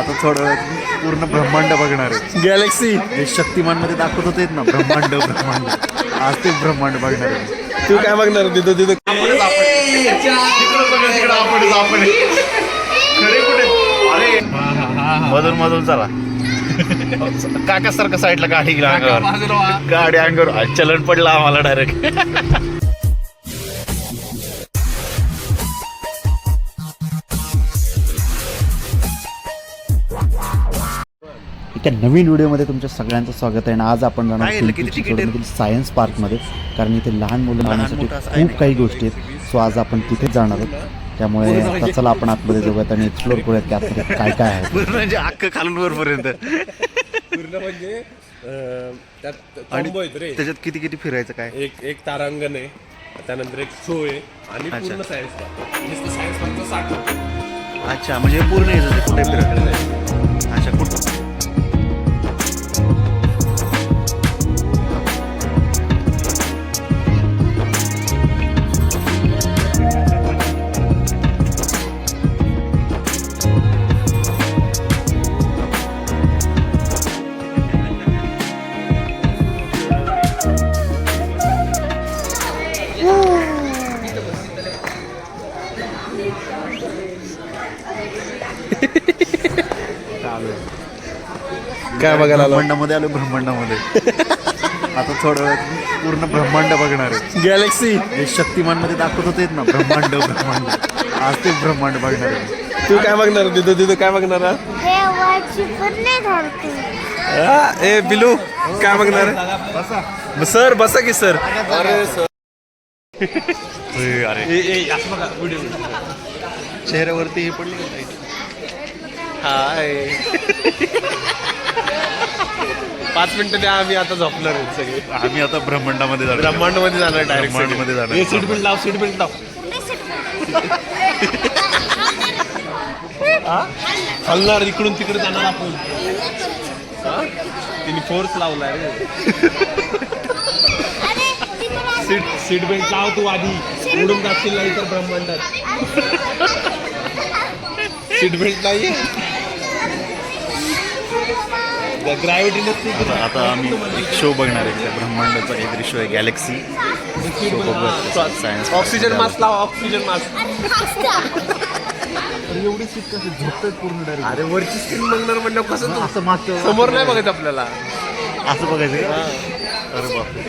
आता वेळात पूर्ण ब्रह्मांड बघणार आहे. गॅलेक्सी हे शक्तिमानमध्ये दाखवत होते ना ब्रह्मांड ब्रह्मांड. आज ते ब्रह्मांड बघणार आहे. तू काय बघणार? तिथं तिथं. मधून मधून चला. काका सारखं साईडला गाडी गाडी अंगावर. चलन पडला आम्हाला डायरेक्ट एका नवीन व्हिडिओमध्ये तुमच्या सगळ्यांचं स्वागत आहे. आणि आज आपण जाणार? सायन्स पार्कमध्ये कारण इथे लहान मुलं राहण्यासाठी खूप काही गोष्टी आहेत. सो आज आपण तिथेच जाणार आहोत. त्यामुळे आता चला आपण आतमध्ये जाऊयात आणि एक्सप्लोर करूयात की आतमध्ये काय काय आहे. म्हणजे अख्खं खालून वरपर्यंत. पूर्ण म्हणजे आणि त्याच्यात किती किती फिरायचं काय? एक एक तारांगण आहे त्यानंतर एक शो आहे आणि अच्छा. पूर्ण सायन्स पार्क सायन्स पार्कचं साठ. अच्छा म्हणजे हे पूर्ण यायचं कुठे फिरायचं काय बघायला आलो? ब्रह्मांडामध्ये आलो ब्रह्मांडामध्ये. आता वेळात पूर्ण ब्रह्मांड बघणार आहे. गॅलेक्सी हे शक्तिमानमध्ये दाखवत होते ना ब्रह्मांड ब्रह्मांड. आज ते ब्रह्मांड बघणार आहे. तू काय बघणार? तिथं तिथं काय बघणार? हे? वरची पण नाही धरते. ए बिलू काय बघणार? सर बसा की सर. अरे सर. अरे. चेहऱ्यावरती हे पडले? हाय. पाच मिनिटं द्या आम्ही आता झोपणार आहोत सगळे. आम्ही आता ब्रह्मांडामध्ये जाणार. ब्रह्मांडमध्ये जाणार डायरेक्ट ब्रह्मांडमध्ये जाणार. सीट बेल्ट लाव सीट बेल्ट लाव. हा? हलणार इकडून तिकडे जाणार आपण. हा? तिने फोर्स लावला रे. सीट सीट बेल्ट लाव तू आधी. उडून जाशील नाही तर ब्रह्मांडात. सीट बेल्ट नाही आता आता आम्ही एक शो बघणार आहे. त्या ब्रह्मांडाचा काहीतरी शो आहे गॅलेक्सी शो बघूया. सायन्स ऑक्सिजन मास्क लाव ऑक्सिजन मास्क एवढी सीट कशी झोपतात पूर्ण डायरेक्ट अरे वरची स्क्रीन बघणार म्हणजे कसं तू असं मागचं समोर नाही बघायचं आपल्याला. असं बघायचं? अरे बापरे.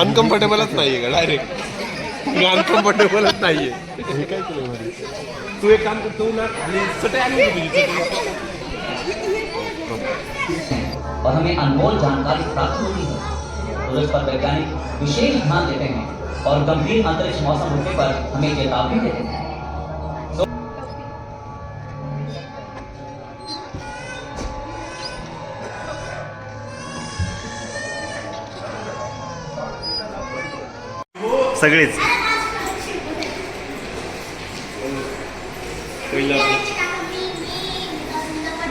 अनकम्फर्टेबलच नाहीये का? डायरेक्ट अनकम्फर्टेबलच नाहीये. हे काय केलं तू एक काम करतो ना होती तुझी, चटई. और हमें अनमोल जानकारी प्राप्त होती है। तो इस पर वैज्ञानिक विशेष ध्यान देते हैं और गंभीर अंतरिक्ष मौसम होने पर हमें चेतावनी देते हैं। सगळेच. पहिलं.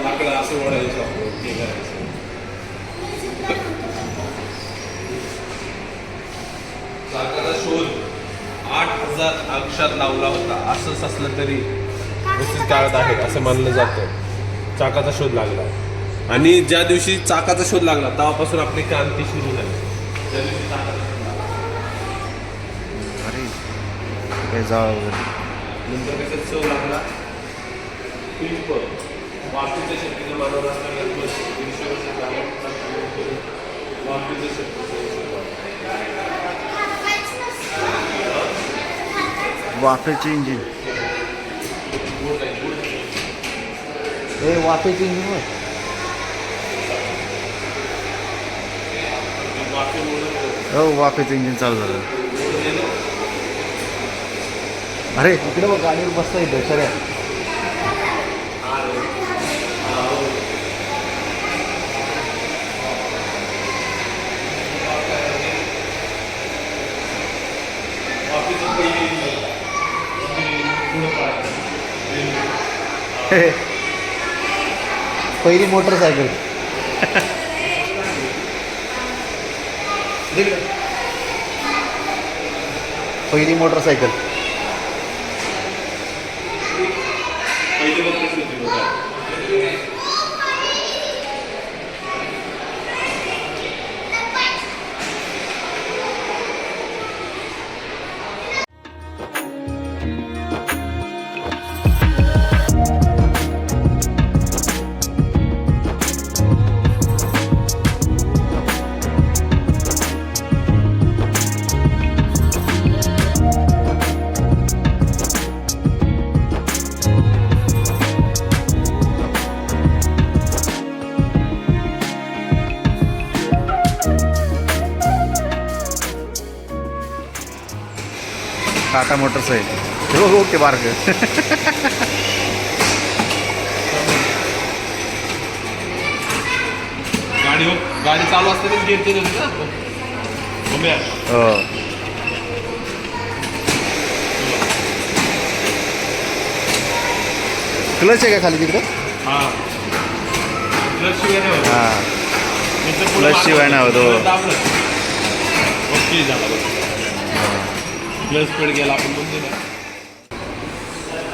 लाकडं असं ओढायचं आपण, हे करायचं. लाकडाचा हजार अक्षर लावला होता. असंच असलं तरी व्यवस्थित काळात आहे असं मानलं जातं. चाकाचा शोध लागला. आणि ज्या दिवशी चाकाचा शोध लागला तेव्हापासून आपली क्रांती सुरू झाली. त्या दिवशी चाकाचा शोध लागला. जावं नंतर कसं चव लागला. पिंप वास्तूच्या शक्तीनं मानव वास्तूच्या वाफेचे इंजिन. हे वाफेचे इंजिन हो वाफेचं इंजिन चालू झालं. अरे इकडे बघ गाडीवर बसता येतं खऱ्या पहिली मोटरसायकल पहिली मोटरसायकल टाटा मोटर्स आहे. हो ओके बार्ग गाडी हो गाडी चालू असतानाच गेट ना. मम्मी हो. क्लच आहे का खाली तिकडे? हा. क्लच शिवाय नाही होत. हा. शिवाय नाही हो. क्लच. ओके झाला. क्लच पेड गेला आपण म्हणतो ना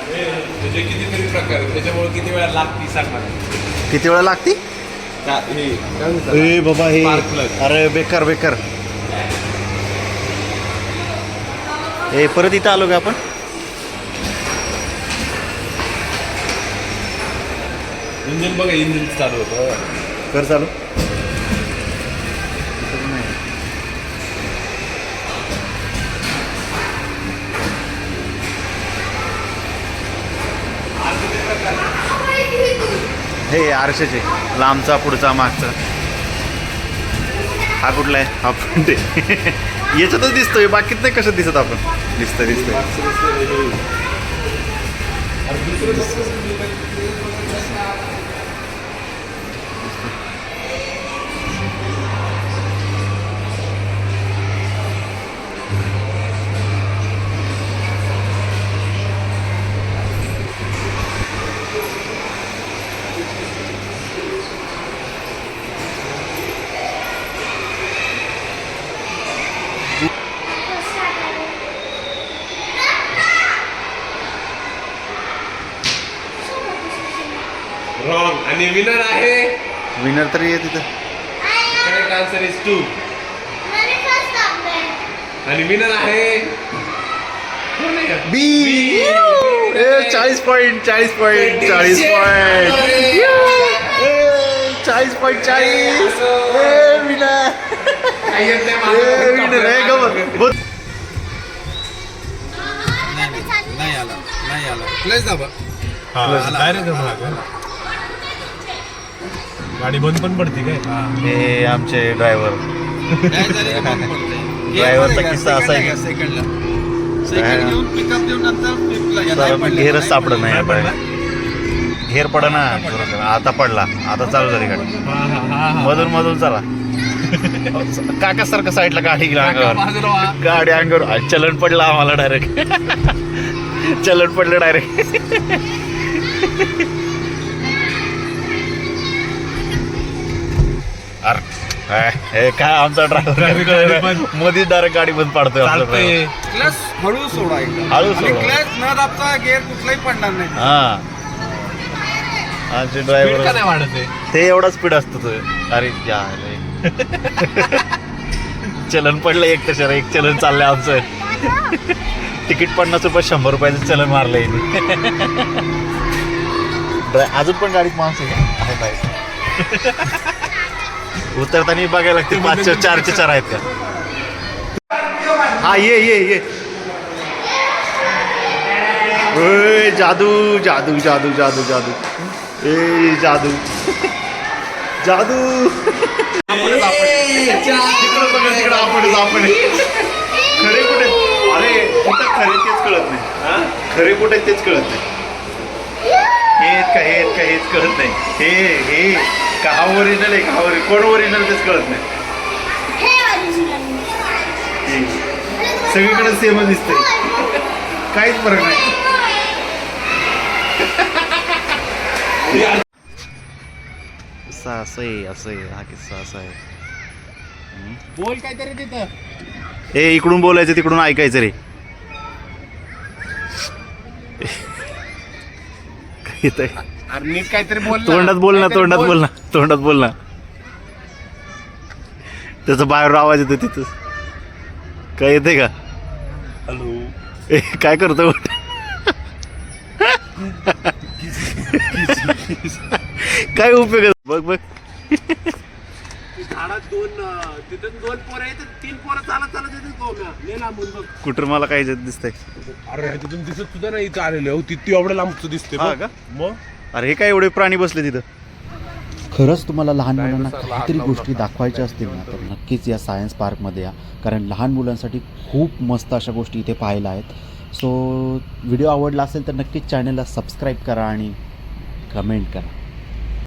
हे, त्याचे कितीतरी प्रकार आहेत. त्याच्यामुळे किती वेळा लागती सांगणार किती वेळा लागती? का हे काय म्हणतात? ए बाबा हे. Spark plug. अरे बेकार बेकार. ए परत इथं आलो का आपण? इंजिन बघा इंजिन चालू होतं. कर चालू. हे आरशाचे लांबचा पुढचा मागचा. हा कुठला आहे? हा ते. याच्यातच दिसतोय बाकीत नाही कसं दिसत आपण. दिसतंय दिसतंय. रॉंग आणि विनर आहे. विनर तरी आहे तिथं. करेक्ट आन्सर इज टू आणि विनर आहे. कोण आहे? बी चाळीस पॉईंट चाळीस पॉईंट चाळीस पॉईंट चाळीस पॉईंट चाळीस. विनर काही येत नाही. विनर आहे गमत नाही आला नाही आला. प्लेस दाबा. हा, महाग. गाडी बंद पण पडते काय? हे. आमचे ड्रायव्हर ड्रायव्हरचा किस्सा असा आहे की- सेकंडला सेकंड घेऊन पिकअप देऊन नंतर flipला या. नाही पडलं. घेरच सापडत नाही आता घेर पडा ना आता पडला. आता चालू झाली गाडी. मधून मधून चला. काका सारखं साईडला गाडी गेला अंगावर. गाडी अंगावर. आ, चलन पडलं आम्हाला डायरेक्ट चलन पडलं डायरेक्ट अरे काय- हे काय आमचा ड्रायव्हर. मधीच डायरेक्ट गाडी बंद पाडतोय क्लच हळू सोडा हळू सोडा. क्लच न दाबता गेअर कुठलाही पडणार नाही. हा. आमचे ड्रायव्हर वाढत ते एवढा स्पीड असतो तो. अरे या. चलन पडलं एक तशाला एक चलन चाललंय आमचं. तिकीट पन्नास रुपये शंभर रुपयाचं चलन मारलंय ड्राय- अजून पण गाडीत माणसं आहे. उतरताना बघायला लागते पाचशे चारशे चार आहेत का? हा ये ये ये. ओय, जादू जादू जादू जादू जादू. ए जादू. जादू. तिकडं बघा, तिकडं आपणच आपण खरे कुठे? अरे कुठं खरे तेच कळत नाही. खरे कुठे तेच कळत नाही. हे का हे का हेच कळत नाही. हे हे का हा ओरिजिनल आहे का हा ओरि- कोण ओरिजिनल तेच कळत नाही. हे हे. सगळीकडे सेमच दिसतंय. काहीच फरक नाही. किस्सा असं आहे असं आहे हा किस्सा असा आहे. बोल काहीतरी तिथं. ए इकडून बोलायचं तिकडून ऐकायचं रे. येत आहे अरे नीट काहीतरी बोल ना. तोंडात बोल ना काहीतरी तोंडात बोल. ना तोंडात बोल ना. त्याचा बाहेर आवाज येतो तिथं. काय येते का? हॅलो. ए, काय करतो? काय उपयोग आहे? बघ बघ. झाडात दोन अं, तिथं दोन पोरं आहेत तीन पोरं चालत चालत येते गोम्या ले लांबून बघ. कुठं मला काय दिसतंय. अरे तिथून दिसत सुद्धा नाही इथं आलेलं हो तिथे एवढं लांबचं दिसते हा बघ. का? मग? अरे हे काय एवढे प्राणी बसले तिथं? खरंच तुम्हाला लहान मुलांना काहीतरी गोष्टी. दाखवायच्या असतील ना तर नक्कीच या सायन्स पार्कमध्ये या. कारण लहान मुलांसाठी खूप मस्त अशा गोष्टी इथे पाहायला आहेत. सो व्हिडिओ आवडला असेल तर नक्कीच चॅनलला सबस्क्राईब करा आणि कमेंट करा.